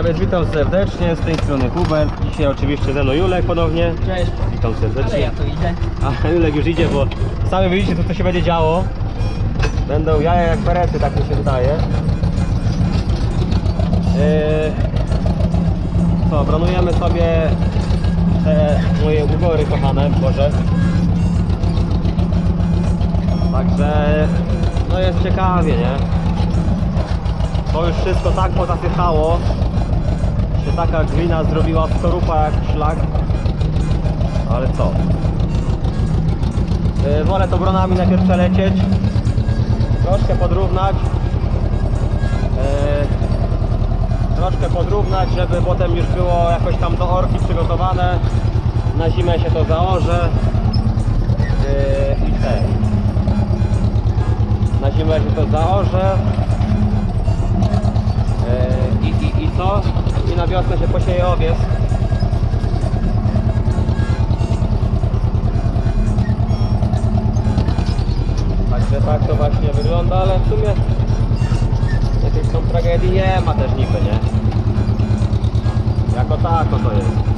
Więc witam serdecznie, z tej strony Hubert. Dzisiaj oczywiście ze mną Julek ponownie. Cześć. Witam Ale serdecznie. ja tu idę. A Julek już idzie, bo sami widzicie co to się będzie działo. Będą jaja jak perety, tak mi się wydaje. Yy, co, bronujemy sobie te moje ugory kochane, Boże. Także no jest ciekawie, nie? To już wszystko tak pozasychało, się taka glina zrobiła w skorupa jak szlak. Ale co? Yy, wolę to bronami najpierw przelecieć, troszkę podrównać. Yy, troszkę podrównać, żeby potem już było jakoś tam do orki przygotowane. Na zimę się to zaorze. I te. Na zimę się to zaorze. I, i, I co? Na wiosnę się posieje owiec. Także tak to właśnie wygląda, ale w sumie jakiejś tam tragedii nie ma też niby, nie? Jako tako to jest.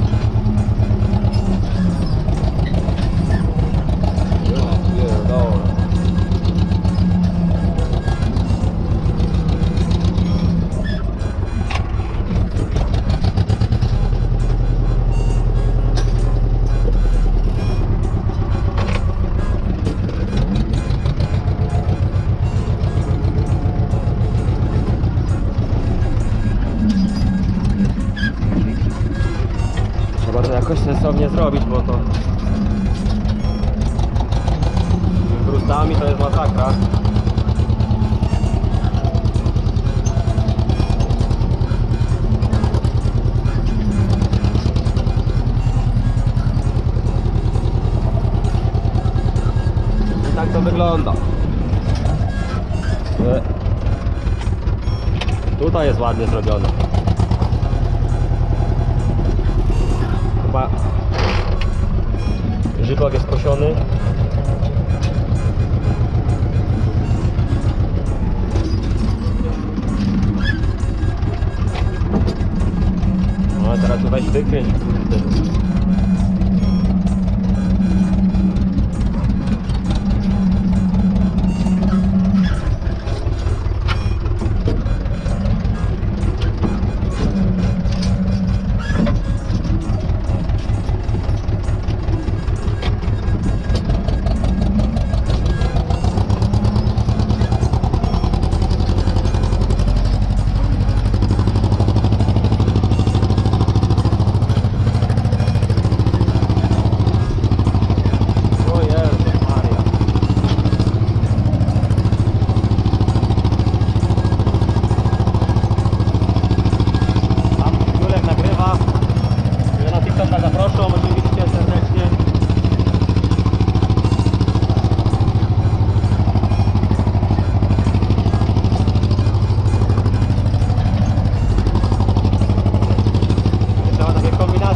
Tutaj jest ładnie zrobione. Chyba żywak jest kosiony. No teraz weź wykręć.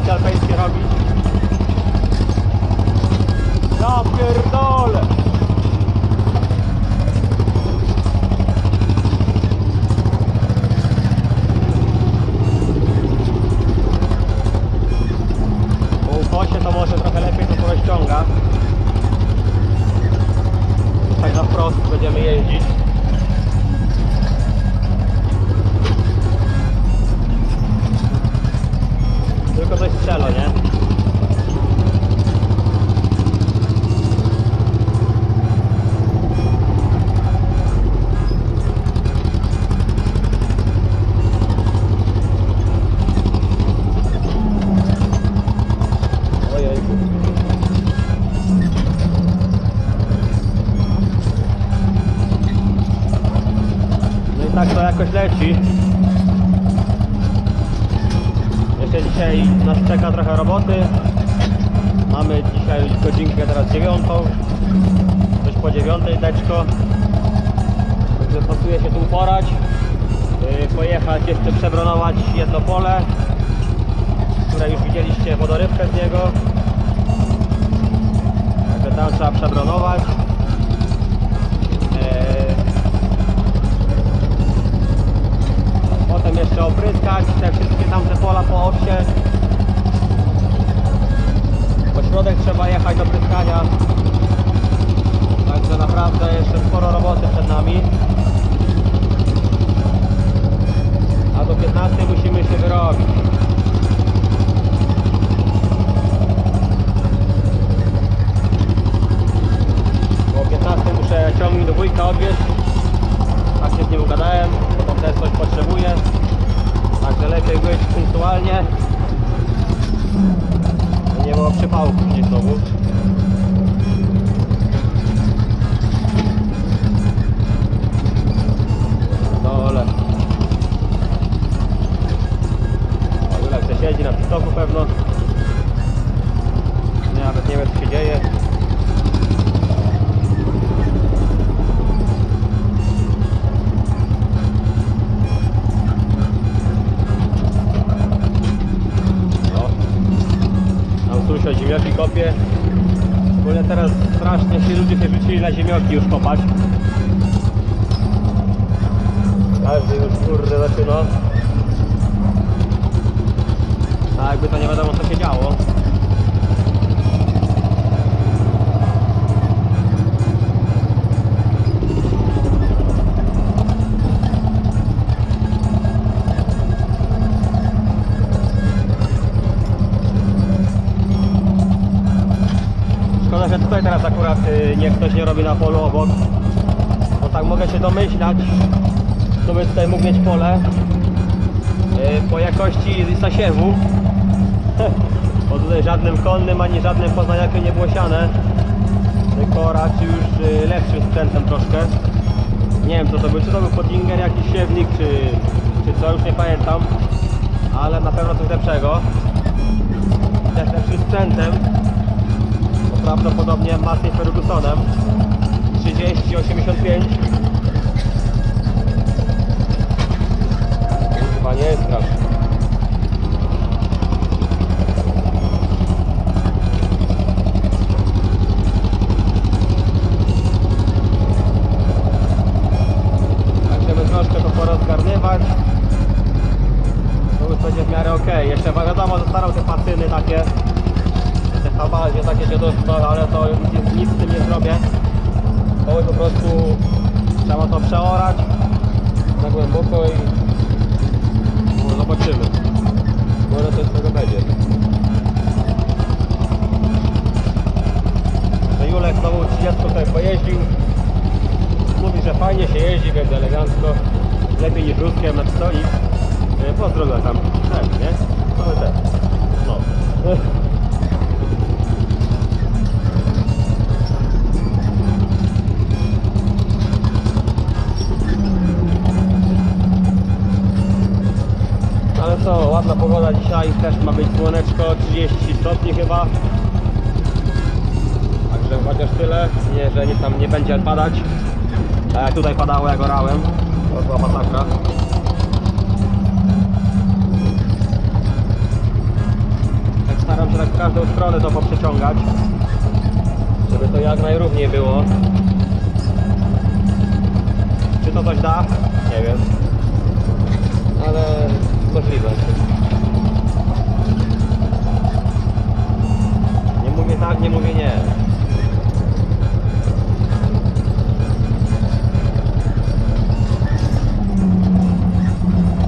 Alpejskie robić. Ja pierdolę! Coś strzela, nie? No i tak to jakoś leci. Czeka trochę roboty. Mamy dzisiaj godzinkę teraz dziewiątą. Coś po dziewiątej teczko. Także pasuje się tu uporać. Yy, Pojechać jeszcze przebronować jedno pole które już widzieliście wodorybkę z niego. Także tam trzeba przebronować. Potem potem jeszcze opryskać te wszystkie tamte pola po osie. Trzeba jechać do pryskania. Także naprawdę jeszcze sporo roboty przed nami. A do 15 musimy się wyrobić. Bo o 15 muszę ciągnik do wujka odwieźć. Tak się z nim ugadałem, bo tam też coś potrzebuje. Także lepiej być punktualnie. By Nie było Słyszę ziemioki kopie. W ogóle teraz strasznie się ludzie się rzucili na ziemioki już kopać. Każdy już kurde zaczyna. Tak jakby to nie wiadomo co się działo. Tutaj teraz akurat y, nie ktoś nie robi na polu obok. Bo tak mogę się domyślać, kto by tutaj mógł mieć pole y, po jakości zasiewu. Bo tutaj żadnym konnym ani żadnym poznaniakiem nie było siane. Tylko raczej już y, lepszym sprzętem troszkę. Nie wiem co to był, czy to był Pottinger, jakiś siewnik, czy, czy co, już nie pamiętam. Ale na pewno coś lepszego. Też lepszym sprzętem prawdopodobnie Massey Fergusonem. 3085 chyba nie jest straszny tak żeby troszkę to porozgarnywać to już będzie w miarę ok jeszcze wiadomo zostaną te pacyny takie hawazie takie dziadostwa, ale to nic, nic z tym nie zrobię. To po prostu trzeba to przeorać na głęboko i no, zobaczymy. Może coś z tego będzie. To Julek znowu 30 tutaj pojeździł. Mówi, że fajnie się jeździ, więc elegancko. Lepiej niż ruskiem na stolik. Pozdrowię tam. Tak, nie? Mamy te. No. dzisiaj, też ma być słoneczko, 30 stopni chyba. Także chociaż tyle, nie, że nie, tam nie będzie padać. Tak jak tutaj padało, jak orałem. To była masakra. Tak staram się tak w każdą stronę to poprzeciągać. Żeby to jak najrówniej było. Czy to coś da? Nie wiem ale możliwe. Tak, nie mówię nie.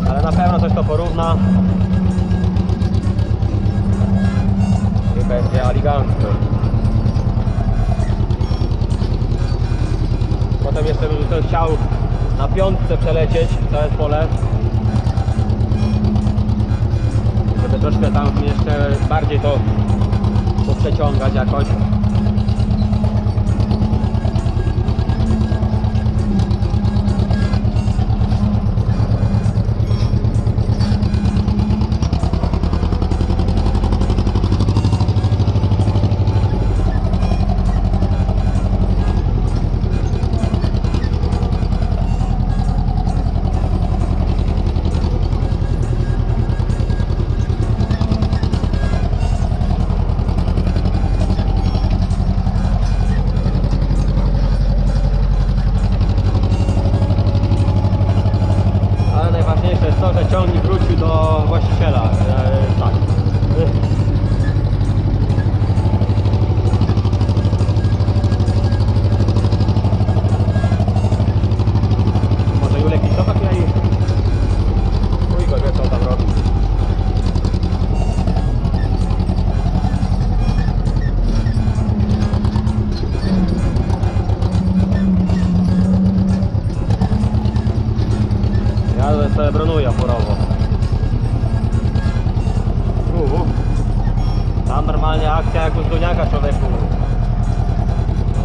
Ale na pewno coś to porówna. I będzie elegancko. Potem jeszcze bym chciał na piątce przelecieć całe pole. żeby troszkę tam jeszcze bardziej to 再教我们大家高兴。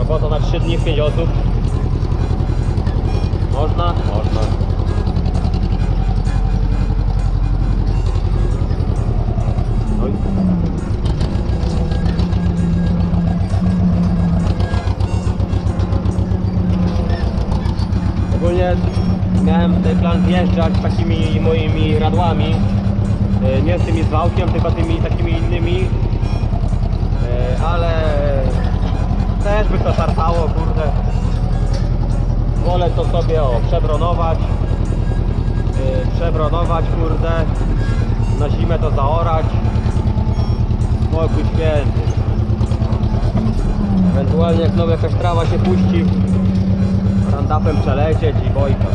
Robota na 3 dni w 5 osób. Można? Można. Oj. Ogólnie miałem tutaj plan wjeżdżać takimi moimi radłami. E, Nie z tymi z wałkiem, tylko tymi takimi innymi. E, Ale też by to szarpało, kurde. Wolę to sobie o, przebronować. e, Przebronować, kurde. Na zimę to zaorać. Spokój święty. Ewentualnie jak znowu jakaś trawa się puści, randapem przelecieć i bojka.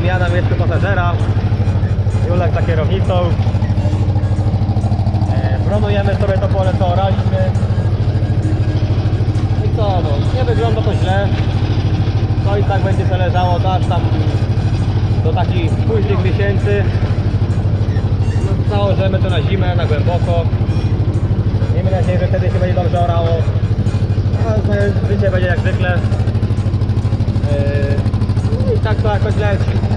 Razem ja na miejscu pasażera. Julek za kierownicą. E, Bronujemy sobie to pole, co oraliśmy. I co, no, nie wygląda to źle. To i tak będzie się leżało to aż tam do takich późnych miesięcy. No, założymy to na zimę, na głęboko. Miejmy nadzieję, że wtedy się będzie dobrze orało. A no, życie będzie jak zwykle. Yy, I tak to jakoś leci.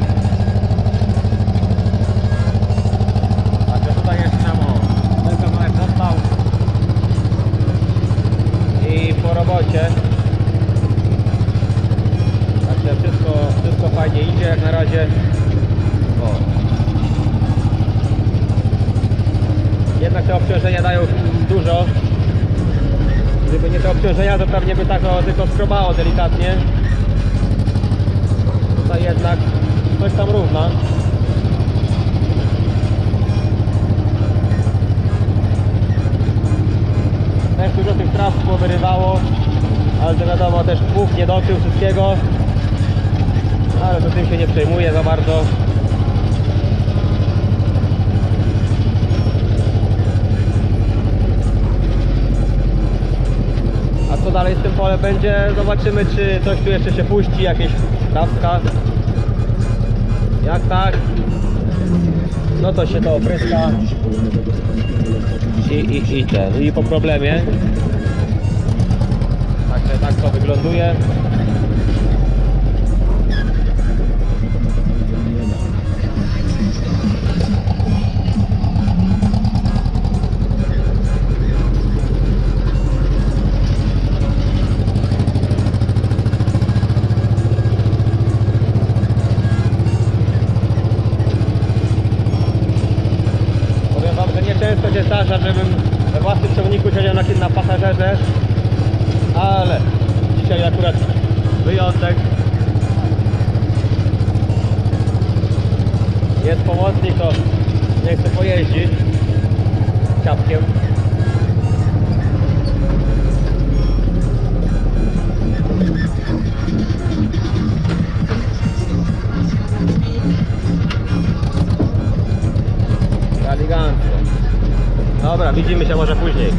Także tutaj jeszcze nam o, ten kawałek został. I po robocie. Także wszystko, wszystko fajnie idzie jak na razie. O. Jednak te obciążenia dają dużo. Gdyby nie te obciążenia, to pewnie by tak o, tylko skrobało delikatnie. Tutaj jednak coś tam równa. Też dużo tych traw wyrywało, ale to wiadomo też pług nie dotył wszystkiego. Ale to tym się nie przejmuje za bardzo. Dalej z tym polem będzie? Zobaczymy czy coś tu jeszcze się puści, jakieś trawka. Jak tak, no to się to opryska i, i, i ten, i po problemie. Także tak to wygląduje. Żebym we własnym ciągniku siedział na, na pasażerze, ale dzisiaj akurat wyjątek. Jest pomocnik, to nie chce pojeździć ciapkiem. Widzimy się może później.